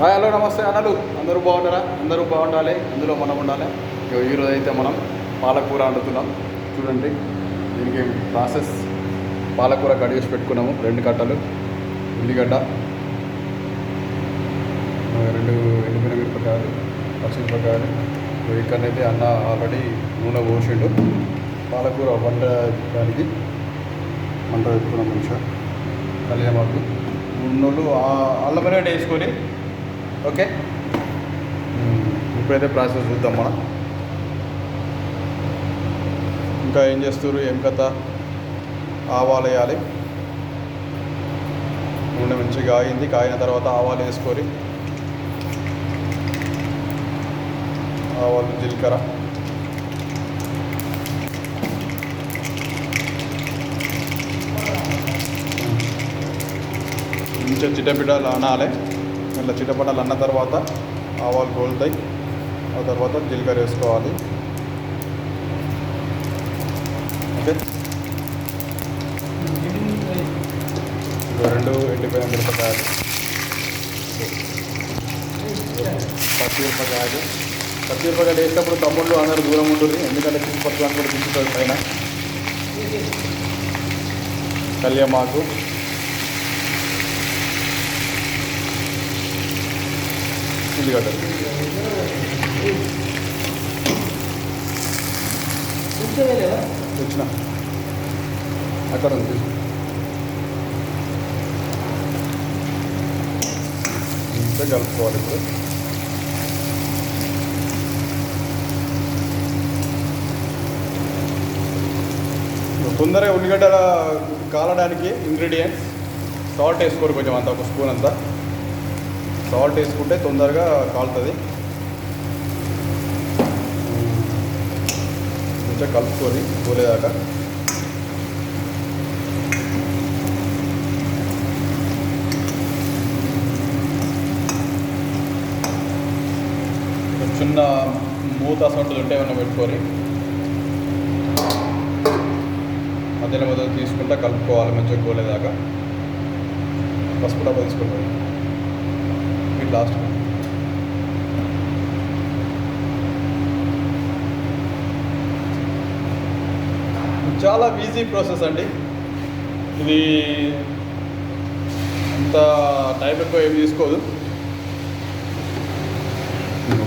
Hello నమస్తే అన్నలు. అందరూ బాగున్నారా? అందరూ బాగుండాలి. అందులో మనం ఉండాలి. ఈరోజు అయితే మనం పాలకూర వండుతున్నాం. చూడండి దీనికి ప్రాసెస్? పాలకూర కడిగేసి పెట్టుకున్నాము. రెండు కట్టలు. ఉల్లిగడ్డ. రెండు ఎండిపోయిన మిరపకాయలు పచ్చిమిరపకాయలు. ఇగో ఇక్కడనైతే అన్న ఆల్రెడీ నూనె పోసిండు. పాలకూర వండడానికి మంట పెట్టుకున్నాం మంచిగా. కళ్యామాకు నూనెలు అల్లం వేసుకొని ఓకే. ఇప్పుడైతే ప్రాసెస్ చూద్దాం మనం. ఇంకా ఏం చేస్తారు ఏం కథ? ఆవాలు వేయాలి నూనె మంచిగా కాగింది. కాగిన తర్వాత ఆవాలు వేసుకొని ఆవాలు జీలకర్ర. మంచిగా చిట్టపిట్టలు ఆనాలి ఇట్లా చిట్టపట్టలు అన్న తర్వాత ఆవాలు గోలుతాయి. ఆ తర్వాత జీలకర్ర వేసుకోవాలి. ఓకే. రెండు ఎండిపోయిన మిరపకాయలు. పచ్చిమిరపకాయలు పచ్చిమిరపకాయలు వేసినప్పుడు తమ్ముళ్ళు అందరూ దూరం ఉంటుంది ఎందుకంటే చుట్టుపక్కల కూడా దించుతుంది పైన. కళ్యామాకు. ఉల్లిగడ్డ వచ్చిన. అక్కడ ఉంది. ఇంకా కలుపుకోవాలి ఇప్పుడు. తొందరగా ఉల్లిగడ్డ కాలడానికి ఇంగ్రీడియంట్స్ సాల్ట్ వేసుకోరు కొంచెం అంత ఒక స్పూన్ అంతా. సాల్ట్ వేసుకుంటే తొందరగా కాలుతుంది. కొంచెం కలుపుకొని కూలేదాకా చిన్న మూత సొంటలు ఉంటే ఏమైనా పెట్టుకొని మధ్యలో మధ్యలో తీసుకుంటా కలుపుకోవాలి మంచిగా కోలేదాకా పసుపు డబ్బా తీసుకుంటాం. ఈ లాస్ట్ చాలా ఈజీ ప్రాసెస్ అండి. ఇది అంత టైం ఎక్కువ ఏం తీసుకోదు.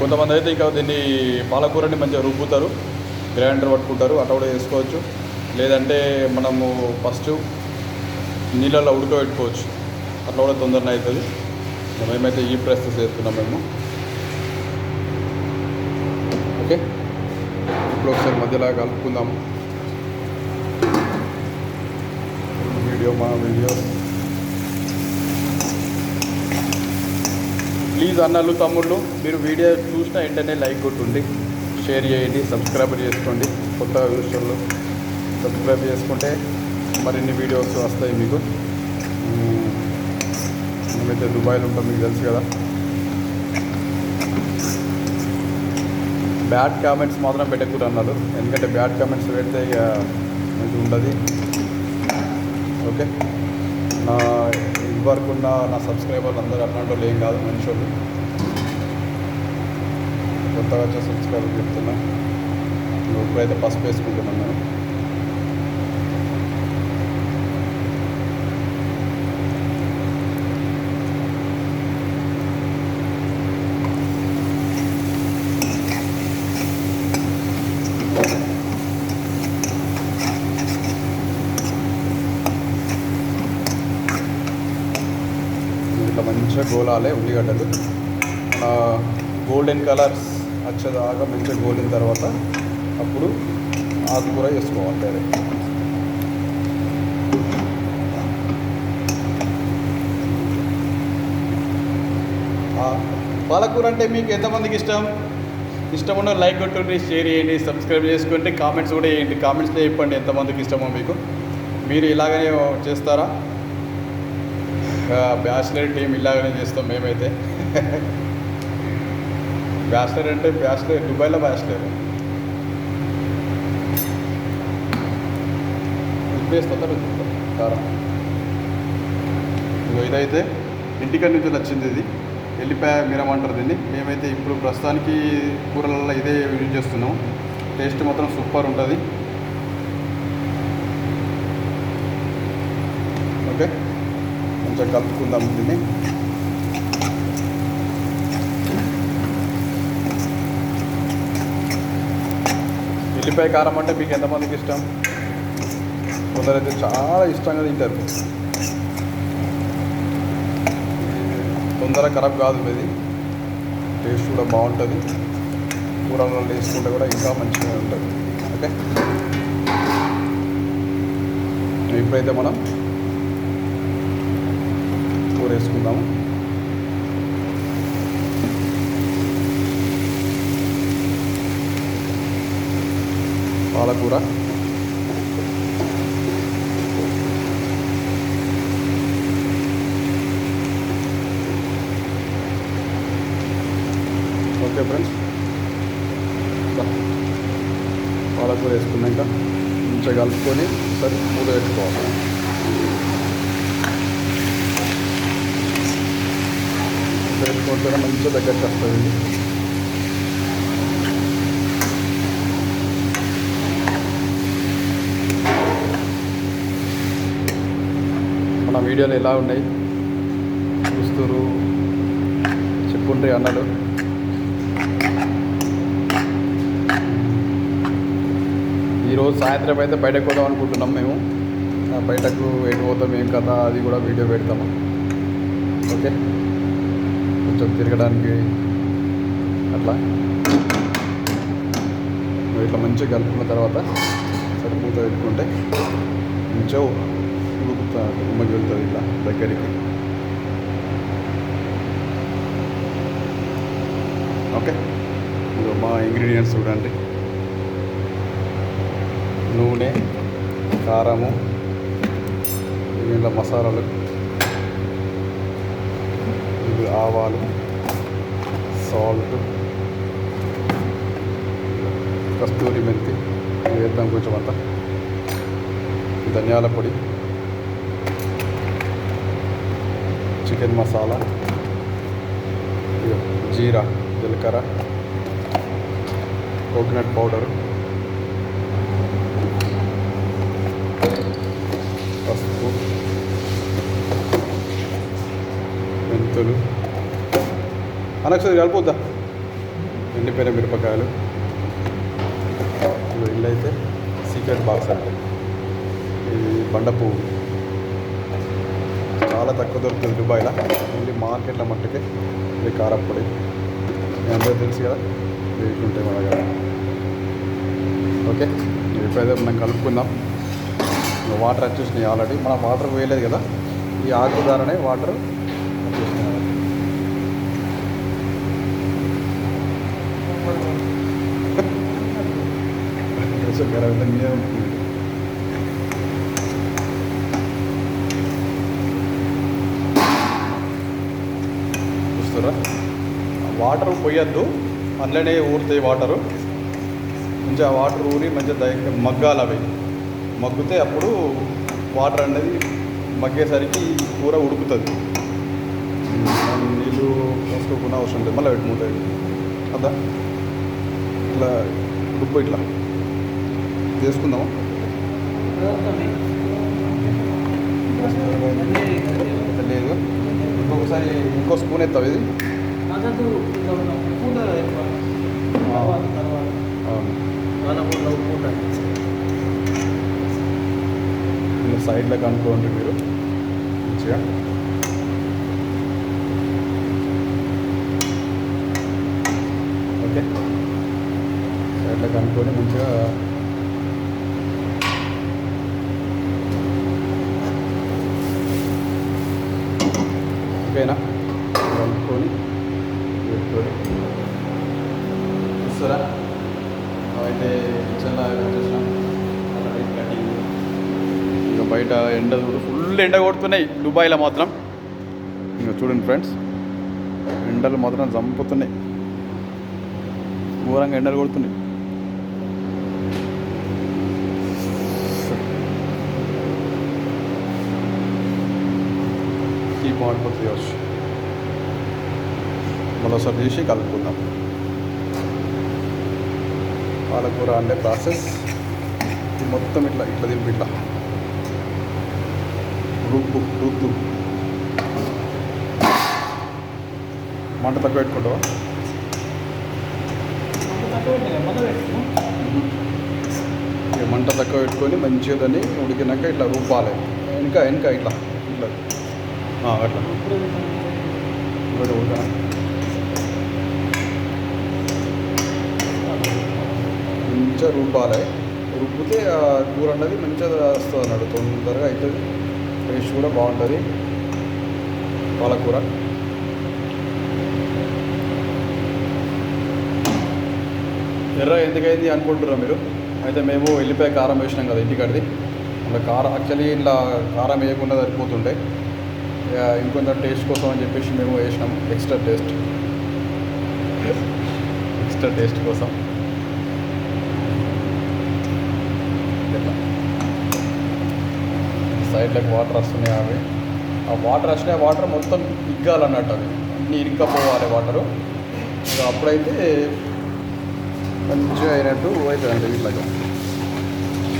కొంతమంది అయితే ఇక దీన్ని పాలకూరని మంచిగా రుబ్బుతారు గ్రైండర్ పట్టుకుంటారు అట్లా కూడా వేసుకోవచ్చు లేదంటే మనము ఫస్ట్ నీళ్ళల్లో ఉడకబెట్టుకోవచ్చు. అట్లా కూడా తొందరనే అవుతుంది. మేమైతే ఈ ప్రాసెస్ చేస్తున్నాం మేము. ఓకే? ఇప్పుడు ఒకసారి మధ్యలో కలుపుకుందాం. వీడియో మా వీడియో. ప్లీజ్ అన్నలు తమ్ముళ్ళు మీరు వీడియో చూసిన వెంటనే లైక్ కొట్టుండి. షేర్ చేయండి సబ్స్క్రైబ్ చేసుకోండి. కొత్త విషయాలు సబ్స్క్రైబ్ చేసుకుంటే మరిన్ని వీడియోస్ వస్తాయి మీకు. మేమైతే దుబాయ్లో ఉంటాం మీకు తెలుసు కదా. బ్యాడ్ కామెంట్స్ మాత్రం పెట్టకూడదు అన్నారు. ఎందుకంటే బ్యాడ్ కామెంట్స్ పెడితే ఇక మంచిగా ఉండదు. ఓకే నా ఇదివరకు ఉన్న నా సబ్స్క్రైబర్లు అందరూ అట్లాంటి వాళ్ళు ఏం కాదు మంచి వాళ్ళు కొత్తగా వచ్చే సబ్స్క్రైబర్ చెప్తున్నా. ఇప్పుడైతే పసుపు వేసుకుంటున్నాను నేను ఇట్లా మంచిగా గోలాలే ఉల్లిగడ్డలు మన గోల్డెన్ కలర్స్ వచ్చేదాకా మంచిగా గోలిన తర్వాత అప్పుడు ఆకుకూర వేసుకోవాలి డైరెక్ట్ పాలకూర అంటే మీకు ఎంతమందికి ఇష్టం? ఇష్టం ఉన్న లైక్ కొట్టండి షేర్ చేయండి సబ్స్క్రైబ్ చేసుకుంటే కామెంట్స్ కూడా చేయండి. కామెంట్స్లో చెప్పండి ఎంతమందికి ఇష్టమో మీకు. మీరు ఇలాగనే చేస్తారా? బ్యాచిలర్ టీం ఇలాగనే చేస్తాం మేమైతే. బ్యాచిలర్ అంటే బ్యాచిలర్ దుబాయ్లో బ్యాచిలర్. ఉప్పేస్తా కారం ఇగో ఇదైతే ఇంటికాడ నుంచి వచ్చింది ఇది. ఎల్లిపాయ మిరమంటారు దీన్ని. మేమైతే ఇప్పుడు ప్రస్తుతానికి కూరలలో ఇదే యూజ్ చేస్తున్నాం టేస్ట్ మాత్రం సూపర్ ఉంటుంది ఓకే కొంచెం కలుపుకుందాం దీన్ని. ఉల్లిపాయ కారం అంటే మీకు ఎంతమందికి ఇష్టం? కొందరైతే చాలా ఇష్టంగా తింటారు. తొందర ఖరాబ్ కాదు ఇది. టేస్ట్ కూడా బాగుంటుంది. కూరలో వేసుకుంటే కూడా ఇంకా మంచిగా ఉంటుంది. ఓకే? ఇప్పుడైతే మనం కూర వేసుకుందాము. పాలకూర. Okay friends. పాలకూర వేసుకున్నాక మంచిగా కలుపుకొని సరి మూత పెట్టుకోవాలి. పెట్టుకుంటే మంచిగా దగ్గరికి వస్తుంది మన వీడియోలు ఎలా ఉన్నాయి? చూస్తురు చెప్పుండ్రి అన్నలు. ఈరోజు సాయంత్రం అయితే బయటకు పోదాం అనుకుంటున్నాం మేము. బయటకు ఎటు పోతాం ఏం కదా అది కూడా వీడియో పెడతాము. ఓకే? కొంచెం తిరగడానికి అట్లా. నువ్వు ఇట్లా మంచిగా కలుపుకున్న తర్వాత సరిపూత పెట్టుకుంటే మంచిగా ఉడుకుతా ఉమ్మకి వెళ్తుంది ఇట్లా దగ్గరికి. ఓకే? మా ఇంగ్రీడియంట్స్ చూడండి. నూనె కారము దీనిలో మసాలాలు ఆవాలు సాల్ట్ కస్తూరి మెంతి వేద్దాం కొంచెం అంతా. ధనియాల పొడి చికెన్ మసాలా జీరా జీలకర్ర కోకోనట్ పౌడర్ పసుపు మెంతులు అనొకసారి కలిపోద్దా? ఎండిపోయిన మిరపకాయలు? ఇల్లు అయితే సీక్రెట్ బాక్స్ అంటే ఇది బండ పువ్వు. చాలా తక్కువ దొరుకుతుంది దుబాయ్లో. ఓన్లీ మార్కెట్లో మట్టుకే ఇది కారప్పొడి అందరూ తెలుసు కదా రేట్లు ఉంటాయి మన దగ్గర. ఓకే ఇప్పుడైతే మనం కలుపుకుందాం. వాటర్ వచ్చేసినాయి ఆల్రెడీ. మనం వాటర్ వేయలేదు కదా. ఈ ఆకు ద్వారానే వాటర్ కొంచెం గరం అయితే చూస్తారా? వాటర్ పోయొద్దు అందులోనే ఊరుతాయి వాటరు. మంచిగా వాటర్ ఊరి మంచిగా దగ్గర మగ్గాలి అవి. మగ్గితే అప్పుడు వాటర్ అనేది మగ్గేసరికి కూర ఉడుకుతుంది. మనం నీళ్ళు పోసుకోకుండా అవసరం లేదు. మళ్ళీ పెట్టుకుంటుంది కదా ఇట్లా డుబ్బు ఇట్లా. చేసుకుందాం లేదు. ఇంకొకసారి ఇంకో స్పూన్ ఎత్తావు ఇది? మద్దతు పూట తర్వాత సైడ్లో కనుక్కోండి మీరు. మంచిగా. ఓకే. సైడ్లో కనుక్కొని మంచిగా ఓకేనా కలుపుకొని పెట్టుకొని చూస్తారా? అయితే కిచెన్లో వచ్చేసినాం. Already cutting. ఇక బయట ఎండ ఫుల్ ఎండ కొడుతున్నాయి దుబాయ్లో మాత్రం. ఇంకా చూడండి ఫ్రెండ్స్ ఎండలు మాత్రం చంపుతున్నాయి. ఘోరంగా ఎండలు కొడుతున్నాయి. యోర్స్ మరోసారి తీసి కలుపుకుందాం. పాలకూర అంటే ప్రాసెస్. మొత్తం ఇట్లా ఇట్లా దింపి ఇట్లా. రుబ్బు రుద్దు మంట తక్కువ పెట్టుకుంటావా? మంట తక్కువ పెట్టుకొని మంచిగా దాన్ని ఉడికినాక ఇట్లా రూపాలి. ఇంకా ఇంకా ఇట్లా. అట్లా. ఇక్కడ మంచిగా రుబ్బాలి. రుబ్బితే ఆ కూర అన్నది మంచిగా వస్తుంది అన్నాడు. తొందరగా అవుతుంది టేస్ట్ కూడా బాగుంటుంది. పాలకూర. ఎర్ర ఎందుకైంది అనుకుంటున్నారా మీరు? అయితే మేము వెళ్ళిపోయి కారం వేసినాం కదా ఇంటికాడిది. అలా కారం యాక్చువల్లీ ఇలా కారం వేయకుండా సరిపోతుండే. ఇక టేస్ట్ కోసం అని చెప్పేసి మేము వేసినాం. ఎక్స్ట్రా టేస్ట్ ఎక్స్ట్రా టేస్ట్ కోసం. సైడ్లకు వాటర్ వస్తున్నాయి అవి. ఆ వాటర్ వచ్చినాయి వాటర్ మొత్తం ఇగ్గాలన్నట్టు అవి అన్ని ఇరుక్కపోవాలి వాటరు అప్పుడైతే మంచిగా అయినట్టు అవుతుందండి ఇట్లాగా.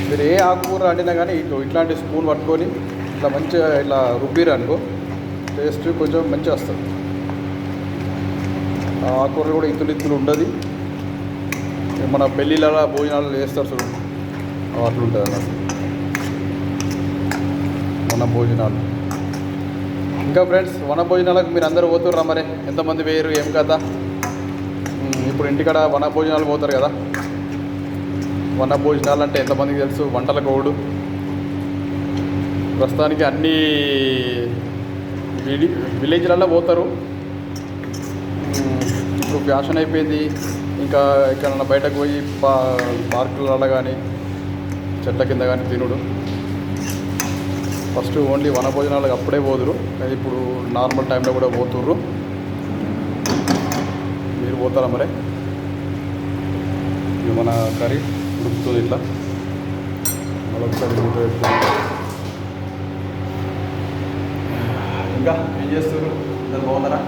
మీరు ఏ ఆకుకూర వండినా కానీ ఇటు ఇట్లాంటి స్పూన్ పట్టుకొని ఇట్లా మంచిగా ఇట్లా రుబ్బిరు అనుకో టేస్ట్ కొంచెం మంచిగా వస్తుంది. ఆకుకూరలు కూడా ఇతులు ఇతులు ఉండదు. మన పెళ్ళిళ్ళ భోజనాలు వేస్తారు చూడు. అట్లా ఉంటుంది అన్నట్టు వన భోజనాలు ఇంకా ఫ్రెండ్స్ వన భోజనాలకు మీరు అందరూ పోతుర్రా మరి? ఎంతమంది వేయరు ఏం కథ? ఇప్పుడు ఇంటికాడ వన భోజనాలు పోతారు కదా. వన భోజనాలు అంటే ఎంతమందికి తెలుసు? వంటల కోవుడు ప్రస్తుతానికి అన్నీ విడి విలేజ్లలో పోతారు. ఇప్పుడు ఫ్యాషన్ అయిపోయింది. ఇంకా ఎక్కడన్నా బయటకు పోయి పా పార్కులలో కానీ చెట్ల కింద కానీ తినుడు. ఫస్ట్ ఓన్లీ వనభోజనాలకు అప్పుడే పోదురు. అది ఇప్పుడు నార్మల్ టైంలో కూడా పోతుర్రు. మీరు పోతారా మరి? ఇది మన కర్రీ ఉడుకుతుంది ఇట్లా? మరొకసారి మూత పెట్టుకుంటాం ఇంకా ఏం చేస్తారు అందరు బాగున్నారా?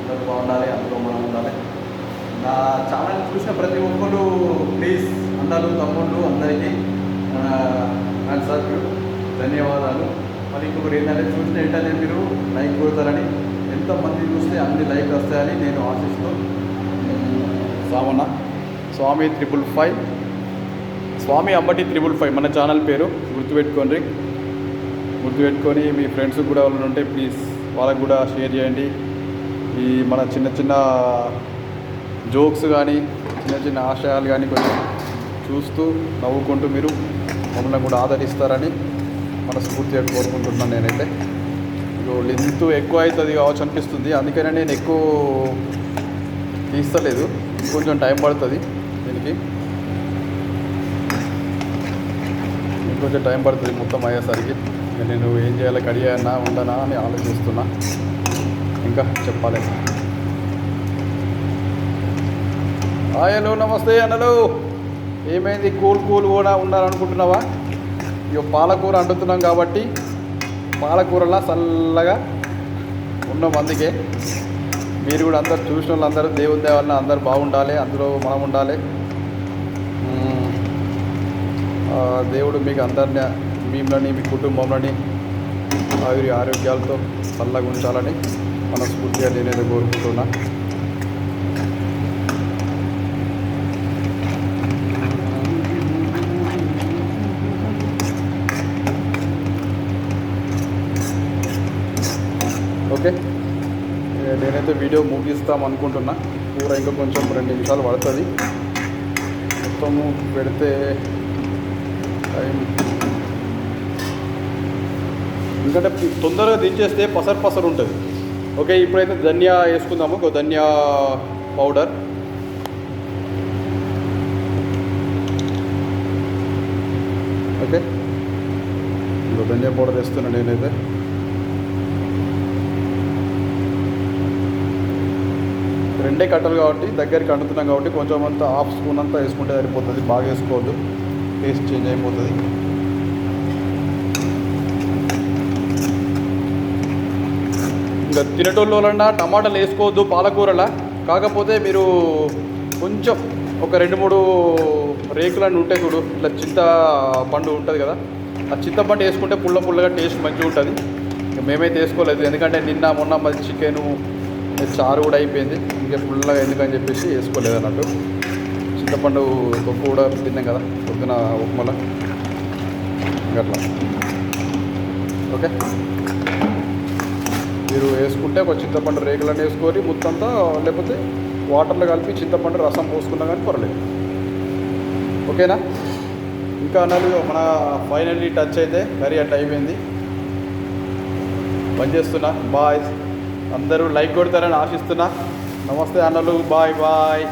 అందరు బాగుండాలి అందులో మనం ఉండాలి. నా ఛానల్ చూసిన ప్రతి ఒక్కరు ప్లీజ్ అన్నలు తమ్ముళ్ళు అందరికీ సార్ ధన్యవాదాలు. మరి ఇంకొకరు ఏంటంటే చూసిన ఏంటంటే మీరు లైక్ కొడతారని ఎంతమంది చూస్తే అన్ని లైక్ వస్తాయని నేను ఆశిస్తూ Samanna. Swamy triple five Swamy Ambati triple five మన ఛానల్ పేరు గుర్తుపెట్టుకోండి. గుర్తుపెట్టుకొని మీ ఫ్రెండ్స్ కూడా వాళ్ళు ఉంటే ప్లీజ్ వాళ్ళకు కూడా షేర్ చేయండి. ఈ మన చిన్న చిన్న జోక్స్ కానీ చిన్న చిన్న ఆశయాలు కానీ కొంచెం చూస్తూ నవ్వుకుంటూ మీరు మమ్మల్ని కూడా ఆదరిస్తారని మనస్ఫూర్తిగా కోరుకుంటున్నాను నేనైతే. ఇగో లెంత్ ఎక్కువ అవుతుంది కావచ్చు అనిపిస్తుంది. అందుకనే నేను ఎక్కువ తీస్తలేదు. కొంచెం టైం పడుతుంది దీనికి. ఇంకొంచెం టైం పడుతుంది మొత్తం అయ్యేసరికి. ఇంకా నేను ఏం చేయాలి కడియానా ఉండనా అని ఆలోచిస్తున్నా. ఇంకా చెప్పాలి. ఆయలు నమస్తే అన్నలు. ఏమైంది? కూల్ కూల్ కూడా ఉండాలనుకుంటున్నావా? ఇక పాలకూర అంటుతున్నాం కాబట్టి పాలకూరలా చల్లగా ఉన్నాం అందుకే. మీరు కూడా అందరు చూసిన వాళ్ళందరూ దేవుని దేవాలన అందరూ బాగుండాలి అందులో మనం ఉండాలి. దేవుడు మీకు అందరిని మిమ్మల్ని మీ కుటుంబంలోని ఆవిరి ఆరోగ్యాలతో చల్లగా ఉంచాలని మనస్ఫూర్తిగా నేనైతే కోరుకుంటున్నా. ఓకే. నేనైతే వీడియో ముగిస్తాం అనుకుంటున్నా. కూర ఇంకా కొంచెం రెండు నిమిషాలు పడుతుంది. మొత్తము పెడితే టైం ఎందుకంటే తొందరగా దించేస్తే పసరు పసరు ఉంటుంది. ఓకే ఇప్పుడైతే ధనియా వేసుకుందాము. ఒక ధనియా పౌడర్. ఓకే. ఇంకో ధనియా పౌడర్ వేస్తున్నా నేనైతే. రెండే కట్టలు కాబట్టి దగ్గరికి అంటుతున్నాం కాబట్టి కొంచెం అంతా హాఫ్ స్పూన్ అంతా వేసుకుంటే సరిపోతుంది. బాగా వేసుకోవద్దు. టేస్ట్ చేంజ్ అయిపోతుంది. ఇంకా టమాటాలు వేసుకోవద్దు పాలకూరలా. కాకపోతే మీరు కొంచెం ఒక రెండు మూడు రేకులన్నీ ఉంటాయి చూడు ఇట్లా చింత పండు ఉంటుంది కదా ఆ చింతపండు వేసుకుంటే పుల్ల పుల్లగా టేస్ట్ మంచిగా ఉంటుంది. మేమైతే వేసుకోలేదు ఎందుకంటే నిన్న మొన్న మంచి చికెను చారు కూడా అయిపోయింది. ఇంకా ఫుల్గా ఎందుకని చెప్పేసి వేసుకోలేదు అన్నట్టు. చింతపండు పప్పు కూడా తిన్నాం కదా పొద్దున ఉప్మల. ఇంకా అట్లా. ఓకే? మీరు వేసుకుంటే ఒక చింతపండు రేకులను వేసుకొని మొత్తంతా లేకపోతే వాటర్లో కలిపి చింతపండు రసం పోసుకున్నా కానీ పర్లేదు. ఓకేనా? ఇంకా అన్నది మన ఫైనల్లీ టచ్ అయితే కర్రీ అట్ అయిపోయింది. పని చేస్తున్నా. బాయ్. అందరూ లైక్ కొడతారని ఆశిస్తున్నా. నమస్తే అన్నలు. Bye bye.